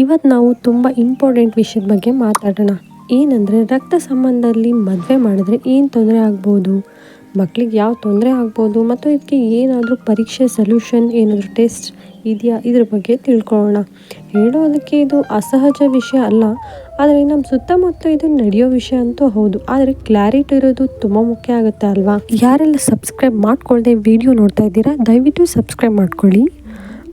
ಇವತ್ತು ನಾವು ತುಂಬ ಇಂಪಾರ್ಟೆಂಟ್ ವಿಷಯದ ಬಗ್ಗೆ ಮಾತಾಡೋಣ. ಏನಂದರೆ ರಕ್ತ ಸಂಬಂಧದಲ್ಲಿ ಮದುವೆ ಮಾಡಿದ್ರೆ ಏನು ತೊಂದರೆ ಆಗ್ಬೋದು? ಮಕ್ಕಳಿಗೆ ಯಾವ ತೊಂದರೆ ಆಗ್ಬೋದು? ಮತ್ತು ಇದಕ್ಕೆ ಏನಾದರೂ ಪರೀಕ್ಷೆ ಸೊಲ್ಯೂಷನ್ ಏನಾದರೂ ಟೆಸ್ಟ್ ಇದೆಯಾ? ಇದ್ರ ಬಗ್ಗೆ ತಿಳ್ಕೊಳ್ಳೋಣ. ಹೇಳೋದಕ್ಕೆ ಇದು ಅಸಹಜ ವಿಷಯ ಅಲ್ಲ. ಆದರೆ ನಮ್ಮ ಸುತ್ತಮುತ್ತ ಇದು ನಡೆಯೋ ವಿಷಯ ಅಂತೂ ಹೌದು. ಆದರೆ ಕ್ಲಾರಿಟಿ ಇರೋದು ತುಂಬ ಮುಖ್ಯ ಆಗುತ್ತೆ ಅಲ್ವಾ? ಯಾರೆಲ್ಲ ಸಬ್ಸ್ಕ್ರೈಬ್ ಮಾಡ್ಕೊಳ್ಳದೆ ವಿಡಿಯೋ ನೋಡ್ತಾ ಇದ್ದೀರಾ, ದಯವಿಟ್ಟು ಸಬ್ಸ್ಕ್ರೈಬ್ ಮಾಡ್ಕೊಳ್ಳಿ.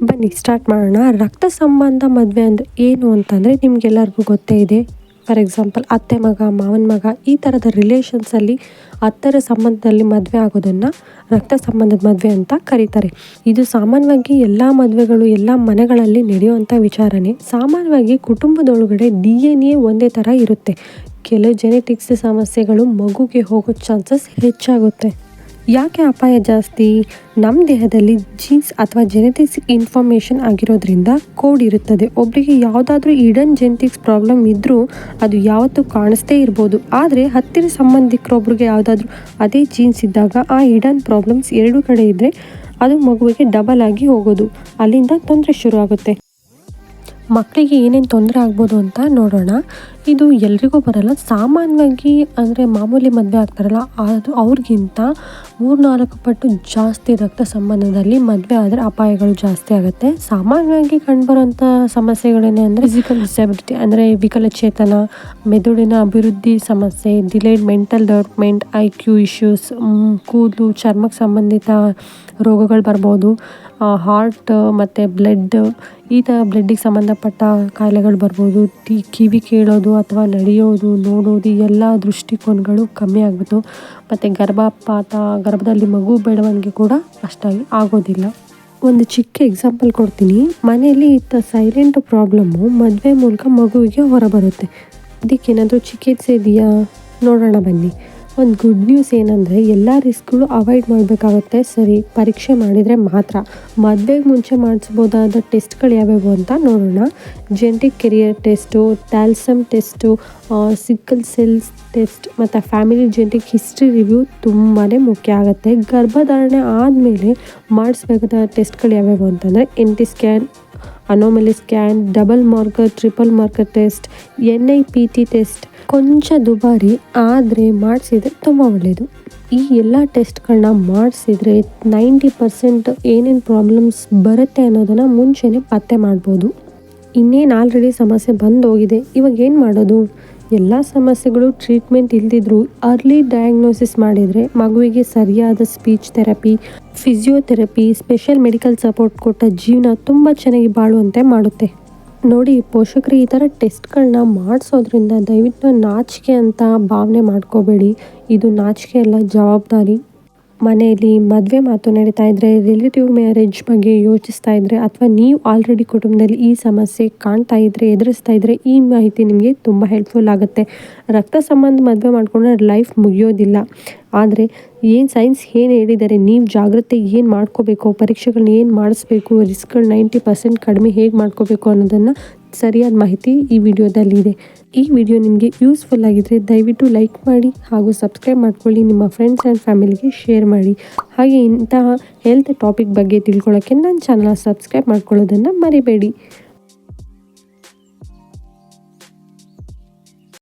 ಬನ್ನಿ ಸ್ಟಾರ್ಟ್ ಮಾಡೋಣ. ರಕ್ತ ಸಂಬಂಧ ಮದುವೆ ಅಂದರೆ ಏನು ಅಂತಂದರೆ ನಿಮಗೆಲ್ಲರಿಗೂ ಗೊತ್ತೇ ಇದೆ. ಫಾರ್ ಎಕ್ಸಾಂಪಲ್ ಅತ್ತೆ ಮಗ, ಮಾವನ ಮಗ, ಈ ಥರದ ರಿಲೇಷನ್ಸಲ್ಲಿ ಹತ್ತರ ಸಂಬಂಧದಲ್ಲಿ ಮದುವೆ ಆಗೋದನ್ನು ರಕ್ತ ಸಂಬಂಧದ ಮದುವೆ ಅಂತ ಕರೀತಾರೆ. ಇದು ಸಾಮಾನ್ಯವಾಗಿ ಎಲ್ಲ ಮದುವೆಗಳು, ಎಲ್ಲ ಮನೆಗಳಲ್ಲಿ ನಡೆಯುವಂಥ ವಿಚಾರನೇ ಸಾಮಾನ್ಯವಾಗಿ ಕುಟುಂಬದೊಳಗಡೆ ಡಿ ಎನ್ ಎ ಒಂದೇ ಥರ ಇರುತ್ತೆ. ಕೆಲವು ಜೆನೆಟಿಕ್ಸ್ ಸಮಸ್ಯೆಗಳು ಮಗುಗೆ ಹೋಗೋ ಚಾನ್ಸಸ್ ಹೆಚ್ಚಾಗುತ್ತೆ. ಯಾಕೆ ಅಪಾಯ ಜಾಸ್ತಿ? ನಮ್ಮ ದೇಹದಲ್ಲಿ ಜೀನ್ಸ್ ಅಥವಾ ಜೆನೆಟಿಕ್ಸ್ ಇನ್ಫಾರ್ಮೇಷನ್ ಆಗಿರೋದ್ರಿಂದ ಕೋಡ್ ಇರುತ್ತದೆ. ಒಬ್ಬರಿಗೆ ಯಾವುದಾದ್ರೂ ಇಡನ್ ಜೆನೆಟಿಕ್ಸ್ ಪ್ರಾಬ್ಲಮ್ ಇದ್ದರೂ ಅದು ಯಾವತ್ತೂ ಕಾಣಿಸ್ತೇ ಇರ್ಬೋದು. ಆದರೆ ಹತ್ತಿರ ಸಂಬಂಧಿಕರೊಬ್ರಿಗೆ ಯಾವುದಾದ್ರೂ ಅದೇ ಜೀನ್ಸ್ ಇದ್ದಾಗ ಆ ಇಡನ್ ಪ್ರಾಬ್ಲಮ್ಸ್ ಎರಡು ಕಡೆ ಇದ್ದರೆ ಅದು ಮಗುವಿಗೆ ಡಬಲ್ ಆಗಿ ಹೋಗೋದು. ಅಲ್ಲಿಂದ ತೊಂದರೆ ಶುರು ಆಗುತ್ತೆ ಮಕ್ಕಳಿಗೆ ಏನೇನು ತೊಂದರೆ ಆಗ್ಬೋದು ಅಂತ ನೋಡೋಣ. ಇದು ಎಲ್ರಿಗೂ ಬರಲ್ಲ. ಸಾಮಾನ್ಯವಾಗಿ ಅಂದರೆ ಮಾಮೂಲಿ ಮದುವೆ ಆಗ್ತಾರಲ್ಲ, ಅದು ಅವ್ರಿಗಿಂತ ಮೂರು ನಾಲ್ಕು ಪಟ್ಟು ಜಾಸ್ತಿ ರಕ್ತ ಸಂಬಂಧದಲ್ಲಿ ಮದುವೆ ಆದರೆ ಅಪಾಯಗಳು ಜಾಸ್ತಿ ಆಗುತ್ತೆ. ಸಾಮಾನ್ಯವಾಗಿ ಕಂಡುಬರುವಂಥ ಸಮಸ್ಯೆಗಳೇನೆ ಅಂದರೆ ಫಿಸಿಕಲ್ ಡಿಸಬಿಲಿಟಿ ಅಂದರೆ ವಿಕಲಚೇತನ, ಮೆದುಳಿನ ಅಭಿವೃದ್ಧಿ ಸಮಸ್ಯೆ delayed mental development I Q issues ಕೂದಲು, ಚರ್ಮಕ್ಕೆ ಸಂಬಂಧಿತ ರೋಗಗಳು ಬರ್ಬೋದು ಹಾರ್ಟ್ ಮತ್ತು ಬ್ಲಡ್ ಈ ಥರ ಬ್ಲಡ್ಡಿಗೆ ಸಂಬಂಧಪಟ್ಟ ಕಾಯಿಲೆಗಳು ಬರ್ಬೋದು, ಟಿ, ಕಿವಿ ಕೇಳೋದು ಅಥವಾ ನಡೆಯೋದು, ನೋಡೋದು ಎಲ್ಲ ದೃಷ್ಟಿಕೋನಗಳು ಕಮ್ಮಿ ಆಗ್ಬಿಟ್ಟು, ಮತ್ತು ಗರ್ಭಪಾತ, ಗರ್ಭದಲ್ಲಿ ಮಗು ಬೆಳವಣಿಗೆ ಕೂಡ ಅಷ್ಟಾಗಿ ಆಗೋದಿಲ್ಲ. ಒಂದು ಚಿಕ್ಕ ಎಕ್ಸಾಂಪಲ್ ಕೊಡ್ತೀನಿ. ಮನೆಯಲ್ಲಿ ಇತ್ತ ಸೈಲೆಂಟ್ ಪ್ರಾಬ್ಲಮ್ಮು ಮದುವೆ ಮೂಲಕ ಮಗುವಿಗೆ ಹೊರಬರುತ್ತೆ. ಅದಕ್ಕೇನಾದರೂ ಚಿಕಿತ್ಸೆ ಇದೆಯಾ? ನೋಡೋಣ ಬನ್ನಿ. ಒಂದು ಗುಡ್ ನ್ಯೂಸ್ ಏನಂದರೆ ಎಲ್ಲ ರಿಸ್ಕ್ಗಳು ಅವಾಯ್ಡ್ ಮಾಡಬೇಕಾಗುತ್ತೆ. ಸರಿ, ಪರೀಕ್ಷೆ ಮಾಡಿದರೆ ಮಾತ್ರ. ಮದುವೆಗೆ ಮುಂಚೆ ಮಾಡಿಸ್ಬೋದಾದ ಟೆಸ್ಟ್ಗಳು ಯಾವ್ಯಾವು ಅಂತ ನೋಡೋಣ. Genetic carrier test thalassaemia test sickle cells test ಮತ್ತು ಫ್ಯಾಮಿಲಿ ಜೆನೆಟಿಕ್ ಹಿಸ್ಟ್ರಿ ರಿವ್ಯೂ ತುಂಬಾ ಮುಖ್ಯ ಆಗುತ್ತೆ. ಗರ್ಭಧಾರಣೆ ಆದಮೇಲೆ ಮಾಡಿಸ್ಬೇಕಾದ ಟೆಸ್ಟ್ಗಳು ಯಾವ್ಯಾವು ಅಂತಂದರೆ N T scan anomaly scan double marker triple marker test N I P T test ಕೊಂಚ ದುಬಾರಿ, ಆದರೆ ಮಾಡಿಸಿದ್ರೆ ತುಂಬ ಒಳ್ಳೆಯದು ಈ ಎಲ್ಲ ಟೆಸ್ಟ್ಗಳನ್ನ ಮಾಡಿಸಿದ್ರೆ ನೈಂಟಿ ಪರ್ಸೆಂಟ್ ಏನೇನು ಪ್ರಾಬ್ಲಮ್ಸ್ ಬರುತ್ತೆ ಅನ್ನೋದನ್ನು ಮುಂಚೆನೇ ಪತ್ತೆ ಮಾಡ್ಬೋದು. ಇನ್ನೇನು ಆಲ್ರೆಡಿ ಸಮಸ್ಯೆ ಬಂದೋಗಿದೆ, ಇವಾಗ ಏನು ಮಾಡೋದು? ಎಲ್ಲ ಸಮಸ್ಯೆಗಳು ಟ್ರೀಟ್ಮೆಂಟ್ ಇಲ್ದಿದ್ರು ಅರ್ಲಿ ಡಯಾಗ್ನೋಸಿಸ್ ಮಾಡಿದರೆ ಮಗುವಿಗೆ ಸರಿಯಾದ speech therapy physiotherapy special medical support ಕೊಟ್ಟ ಜೀವನ ತುಂಬ ಚೆನ್ನಾಗಿ ಬಾಳುವಂತೆ ಮಾಡುತ್ತೆ. ನೋಡಿ, ಪೋಷಕರು ಈ ಥರ ಟೆಸ್ಟ್ಗಳನ್ನ ಮಾಡಿಸೋದ್ರಿಂದ ದಯವಿಟ್ಟು ನಾಚಿಕೆ ಅಂತ ಭಾವನೆ ಮಾಡ್ಕೋಬೇಡಿ. ಇದು ನಾಚಿಕೆ ಅಲ್ಲ, ಜವಾಬ್ದಾರಿ. ಮನೆಯಲ್ಲಿ ಮದುವೆ ಮಾತು ನಡೀತಾ ಇದ್ದರೆ ರಿಲೇಟಿವ್ ಮ್ಯಾರೇಜ್ ಬಗ್ಗೆ ಯೋಚಿಸ್ತಾ ಇದ್ದರೆ ಅಥವಾ ನೀವು ಆಲ್ರೆಡಿ ಕುಟುಂಬದಲ್ಲಿ ಈ ಸಮಸ್ಯೆ ಕಾಣ್ತಾ ಇದ್ದರೆ ಎದುರಿಸ್ತಾ ಇದ್ದರೆ ಈ ಮಾಹಿತಿ ನಿಮಗೆ ತುಂಬ ಹೆಲ್ಪ್ಫುಲ್ ಆಗುತ್ತೆ. ರಕ್ತ ಸಂಬಂಧ ಮದುವೆ ಮಾಡಿಕೊಂಡ್ರೆ ಲೈಫ್ ಮುಗಿಯೋದಿಲ್ಲ. ಆದರೆ ಏನು ಸೈನ್ಸ್ ಏನು ಹೇಳಿದ್ದಾರೆ, ನೀವು ಜಾಗ್ರತೆ ಏನು ಮಾಡ್ಕೋಬೇಕು ಪರೀಕ್ಷೆಗಳನ್ನ ಏನು ಮಾಡಿಸ್ಬೇಕು ರಿಸ್ಕ್ಗಳು ನೈಂಟಿ ಪರ್ಸೆಂಟ್ ಕಡಿಮೆ ಹೇಗೆ ಮಾಡ್ಕೋಬೇಕು ಅನ್ನೋದನ್ನು ಸರಿಯಾದ ಮಾಹಿತಿ ಈ ವಿಡಿಯೋದಲ್ಲಿ ಇದೆ. ಈ ವಿಡಿಯೋ ನಿಮಗೆ ಯೂಸ್ಫುಲ್ ಆಗಿದ್ದರೆ ದಯವಿಟ್ಟು ಲೈಕ್ ಮಾಡಿ ಹಾಗೂ ಸಬ್ಸ್ಕ್ರೈಬ್ ಮಾಡ್ಕೊಳ್ಳಿ, ನಿಮ್ಮ ಫ್ರೆಂಡ್ಸ್ ಆ್ಯಂಡ್ ಫ್ಯಾಮಿಲಿಗೆ ಶೇರ್ ಮಾಡಿ. ಹಾಗೆ ಇಂತಹ ಹೆಲ್ತ್ ಟಾಪಿಕ್ ಬಗ್ಗೆ ತಿಳ್ಕೊಳ್ಳೋಕ್ಕೆ ನನ್ನ ಚಾನಲ್ ಸಬ್ಸ್ಕ್ರೈಬ್ ಮಾಡ್ಕೊಳ್ಳೋದನ್ನು ಮರಿಬೇಡಿ.